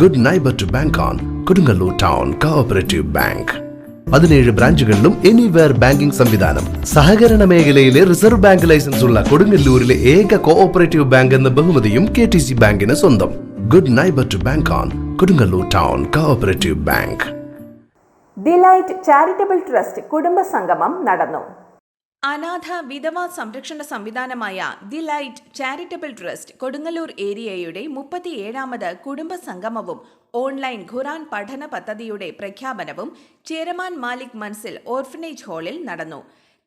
Good neighbour to bank on Kodungallur town cooperative bank പതിനേഴ് ബ്രാഞ്ചുകളിലും anywhere banking സംവിധാനം. സഹകരണ മേഖലയിലെ റിസർവ് ബാങ്ക് ലൈസൻസ് ഉള്ള കൊടുങ്ങല്ലൂരിലെ ഏക കോഓപ്പറേറ്റീവ് ബാങ്ക് എന്ന ബഹുമതിയും കെ ടി സി ബാങ്കിന് സ്വന്തം. Good neighbour to bank on Kodungallur town cooperative bank delight charitable trust കുടുംബ സംഗമം നടന്നു. അനാഥ വിധവ സംരക്ഷണ സംവിധാനമായ the light charitable trust Kodungallur ഏരിയയുടെ മുപ്പത്തിയേഴാമത് കുടുംബ സംഗമവും ഓൺലൈൻ ഖുറാൻ പഠന പദ്ധതിയുടെ പ്രഖ്യാപനവും ചേരമാൻ മാലിക് മൻസിൽ ഓർഫനേജ് ഹാളിൽ നടന്നു.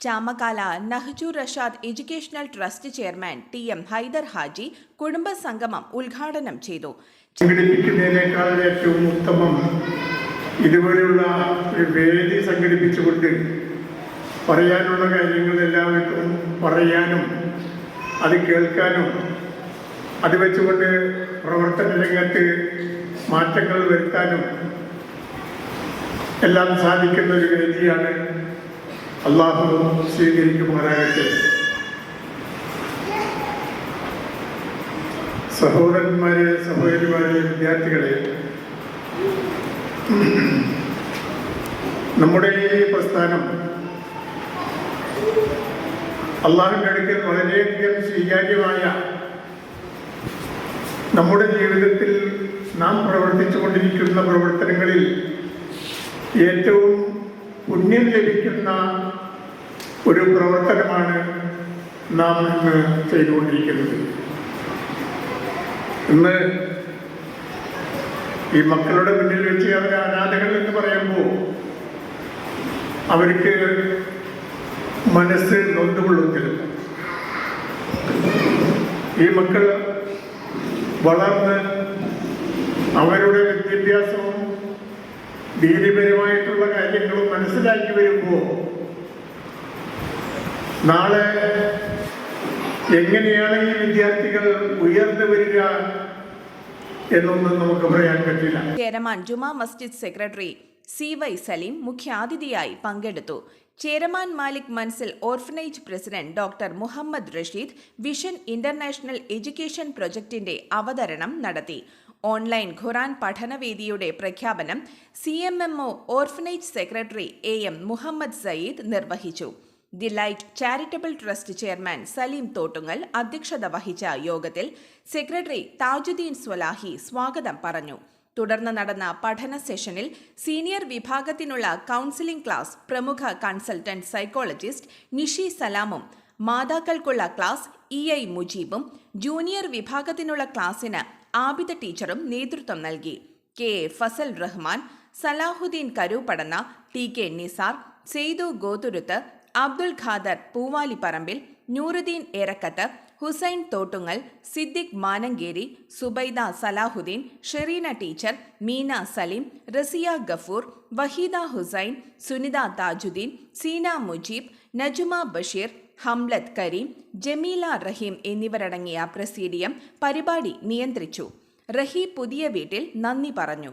Chamakkala Nahju Rashad educational trust chairman T M Haider Haji കുടുംബ സംഗമം ഉദ്ഘാടനം ചെയ്തു. സംഘടിപ്പിക്കുന്നതിനേക്കാൾ ഏറ്റവും ഉത്തമം ഇതുപോലെയുള്ള വേദി സംഘടിപ്പിച്ചുകൊണ്ട് പറയാനുള്ള കാര്യങ്ങളെല്ലാം എല്ലാവർക്കും പറയാനും അത് കേൾക്കാനും അത് വെച്ചുകൊണ്ട് പ്രവർത്തന രംഗത്ത് മാറ്റങ്ങൾ വരുത്താനും എല്ലാം സാധിക്കുന്ന ഒരു വേദിയാണ് അള്ളാഹു സ്വീകരിക്കുമാറാകട്ടെ. സഹോദരന്മാരെ സഹോദരിമാരെ വിദ്യാർത്ഥികളെ നമ്മുടെ ഈ പ്രസ്ഥാനം അള്ളാഹുവിന്റെ അടുക്കൽ വളരെയധികം സ്വീകാര്യമായ നമ്മുടെ ജീവിതത്തിൽ നാം പ്രവർത്തിച്ചു കൊണ്ടിരിക്കുന്ന പ്രവർത്തനങ്ങളിൽ ഏറ്റവും പുണ്യം ലഭിക്കുന്ന ഒരു പ്രവർത്തനമാണ് നാം ഇന്ന് ചെയ്തുകൊണ്ടിരിക്കുന്നത്. ഇന്ന് ഈ മക്കളുടെ മുന്നിൽ വെച്ച് അവർ അനാഥകൾ എന്ന് പറയുമ്പോൾ അവർക്ക് മനസ്സ് നൊന്തുകൊള്ളുന്നില്ല. ഈ മക്കൾ വളർന്ന് അവരുടെ വിദ്യാഭ്യാസവും ഭീതിപരമായിട്ടുള്ള കാര്യങ്ങളും മനസ്സിലാക്കി വരുമ്പോൾ നാളെ എങ്ങനെയാണ് ഈ വിദ്യാർത്ഥികൾ ഉയർന്നു വരിക എന്നൊന്നും നമുക്ക് പറയാൻ പറ്റില്ല. Cheraman Juma Masjid secretary. C Y Saleem മുഖ്യാതിഥിയായി പങ്കെടുത്തു. Cheraman Malik Manzil orphanage president doctor Muhammad Rasheed vision international education പ്രൊജക്ടിന്റെ അവതരണം നടത്തി. ഓൺലൈൻ ഖുറാൻ പഠനവേദിയുടെ പ്രഖ്യാപനം C M M O orphanage secretary A M Muhammad Sayyid നിർവഹിച്ചു. The light charitable trust chairman Saleem Thottungal അധ്യക്ഷത വഹിച്ച യോഗത്തിൽ സെക്രട്ടറി താജുദ്ദീൻ സ്വലാഹി സ്വാഗതം പറഞ്ഞു. തുടർന്ന് നടന്ന പഠന സെഷനിൽ സീനിയർ വിഭാഗത്തിനുള്ള കൗൺസിലിംഗ് ക്ലാസ് പ്രമുഖ കൺസൾട്ടന്റ് സൈക്കോളജിസ്റ്റ് നിഷി സലാമും മാതാക്കൾക്കുള്ള ക്ലാസ് ഇ ഐ മുജീബും ജൂനിയർ വിഭാഗത്തിനുള്ള ക്ലാസ്സിന് ആബിദ ടീച്ചറും നേതൃത്വം നൽകി. K A Fazal Rahman Salahuddin Karuppadanna T K Nisar Seythu Gothuruth Abdul Khader Poovaliparambil Nooruddin Erakkath Hussain Thottungal Siddique Manankeri Subaida Salahuddin Shereena teacher Meena Saleem Rasiya Gafoor Waheeda Hussain Sunitha Thajuddin Seena Mujeeb Najuma Basheer Hamlath Kareem Jameela Raheem എന്നിവരടങ്ങിയ presidium പരിപാടി നിയന്ത്രിച്ചു. റഹി പുതിയ വീട്ടിൽ നന്ദി പറഞ്ഞു.